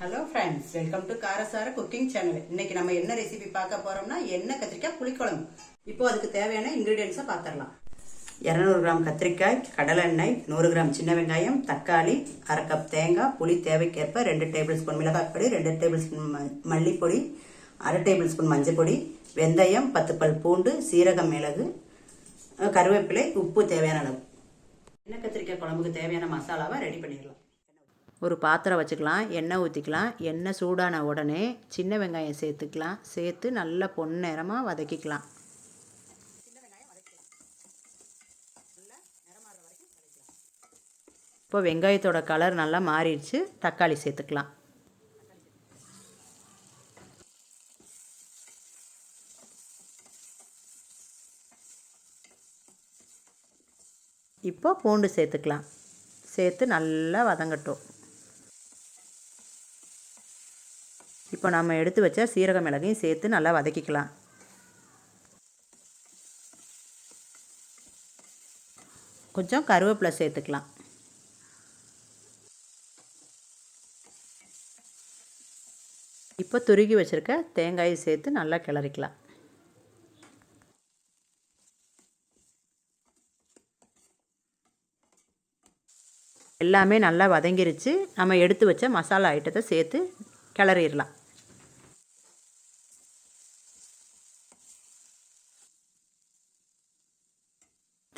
Hello friends welcome to Karasara cooking channel இன்னைக்கு நம்ம என்ன ரெசிபி பார்க்க போறோம்னா எண்ணெய் கத்திரிக்காய் புளிக்குழம்பு. இப்போ அதுக்கு தேவையான இன்கிரீடியன்ஸை பார்த்துடலாம். இரநூறு கிராம் கத்திரிக்காய் கடலெண்ணெய் நூறு கிராம் சின்ன வெங்காயம் தக்காளி அரை கப் தேங்காய் புளி தேவைக்கேற்ப ரெண்டு டேபிள் ஸ்பூன் மிளகாய் பொடி ரெண்டு டேபிள் ஸ்பூன் மல்லிப்பொடி அரை டேபிள் ஸ்பூன் மஞ்சள் பொடி வெந்தயம் பத்து பல் பூண்டு சீரகம் மிளகு கருவேப்பிலை உப்பு தேவையான அளவு. எண்ணெய் கத்திரிக்காய் குழம்புக்கு தேவையான மசாலாவை ரெடி பண்ணிடலாம். ஒரு பாத்திரம் வச்சுக்கலாம் எண்ணெய் ஊற்றிக்கலாம் எண்ணெய் சூடான உடனே சின்ன வெங்காயம் சேர்த்துக்கலாம் சேர்த்து நல்லா பொன்னிறமாக வதக்கிக்கலாம். இப்போ வெங்காயத்தோட கலர் நல்லா மாறிடுச்சு தக்காளி சேர்த்துக்கலாம். இப்போ பூண்டு சேர்த்துக்கலாம். சேர்த்து நல்லா வதங்கட்டும். இப்போ நம்ம எடுத்து வச்ச சீரக மிளகையும் சேர்த்து நல்லா வதக்கிக்கலாம். கொஞ்சம் கருவேப்பிலை சேர்த்துக்கலாம். இப்போ துருகி வச்சுருக்க தேங்காயை சேர்த்து நல்லா கிளறிக்கலாம். எல்லாமே நல்லா வதங்கிருச்சு. நம்ம எடுத்து வச்ச மசாலா ஐட்டத்தை சேர்த்து கிளறிடலாம்.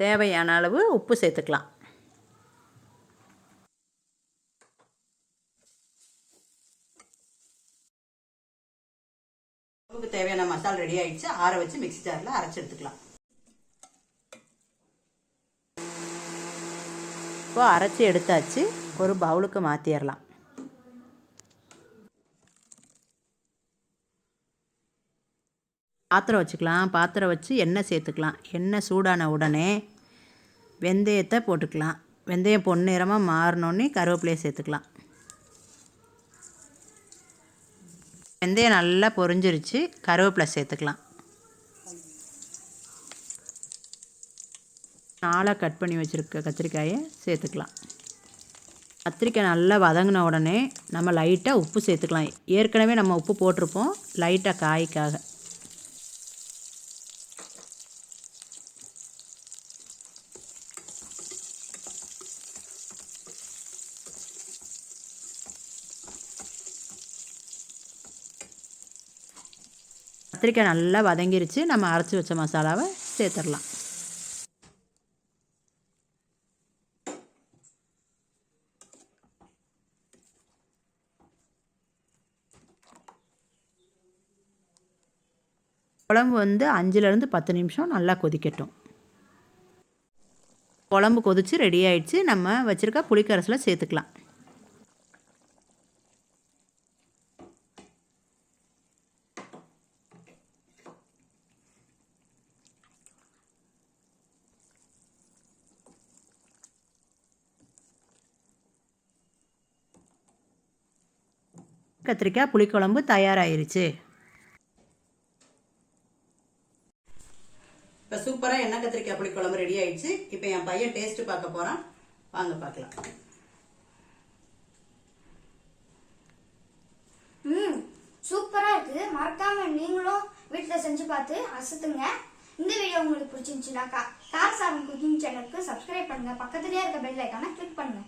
தேவையான அளவு உப்பு சேர்த்துக்கலாம். உப்புக்கு தேவையான மசாலா ரெடி ஆயிடுச்சு. ஆற வச்சு மிக்ஸி ஜாரில் அரைச்சி எடுத்துக்கலாம். இப்போ அரைச்சி எடுத்தாச்சு. ஒரு பவுலுக்கு மாற்றிடலாம் பாத்திரம் வச்சுக்கலாம். பாத்திரம் வச்சு எண்ணெய் சேர்த்துக்கலாம். எண்ணெய் சூடான உடனே வெந்தயத்தை போட்டுக்கலாம். வெந்தயம் பொன்னிறமாக மாறினோடனே கருவேப்பிலையை சேர்த்துக்கலாம். வெந்தயம் நல்லா பொரிஞ்சிருச்சு. கருவேப்பிலை சேர்த்துக்கலாம். நாளாக கட் பண்ணி வச்சுருக்க கத்திரிக்காயை சேர்த்துக்கலாம். கத்திரிக்காய் நல்லா வதங்கின உடனே நம்ம லைட்டாக உப்பு சேர்த்துக்கலாம். ஏற்கனவே நம்ம உப்பு போட்டிருப்போம். லைட்டாக காய்க்காக. கத்திரிக்காய் நல்லா வதங்கிருச்சு. நம்ம அரைச்சி வச்ச மசாலாவை சேர்த்துடலாம். குழம்பு வந்து அஞ்சுலேருந்து பத்து நிமிஷம் நல்லா கொதிக்கட்டும். குழம்பு கொதிச்சு ரெடி ஆயிடுச்சு. நம்ம வச்சுருக்க புளிக்கரசில் சேர்த்துக்கலாம். கத்திரிக்காய் புளிக்குழம்பு தயாராகிருச்சு இப்போ சூப்பராக எண்ணெய் கத்திரிக்காய் புளிக்குழம்பு ரெடி ஆயிடுச்சு. இப்போ என் பையன் டேஸ்ட் பார்க்க போகிறான் வாங்க பார்க்கலாம். ம் சூப்பரா இருக்கு. மறக்காம நீங்களும் வீட்ல செஞ்சு பார்த்து அசத்துங்க. இந்த வீடியோ உங்களுக்கு பிடிச்சிருந்துச்சுனாக்கா கார் சாதம் குக்கிங் சேனலுக்கு சப்ஸ்கிரைப் பண்ணுங்க. பக்கத்துலயே இருக்க பெல் ஐக்கானை கிளிக் பண்ணுங்க.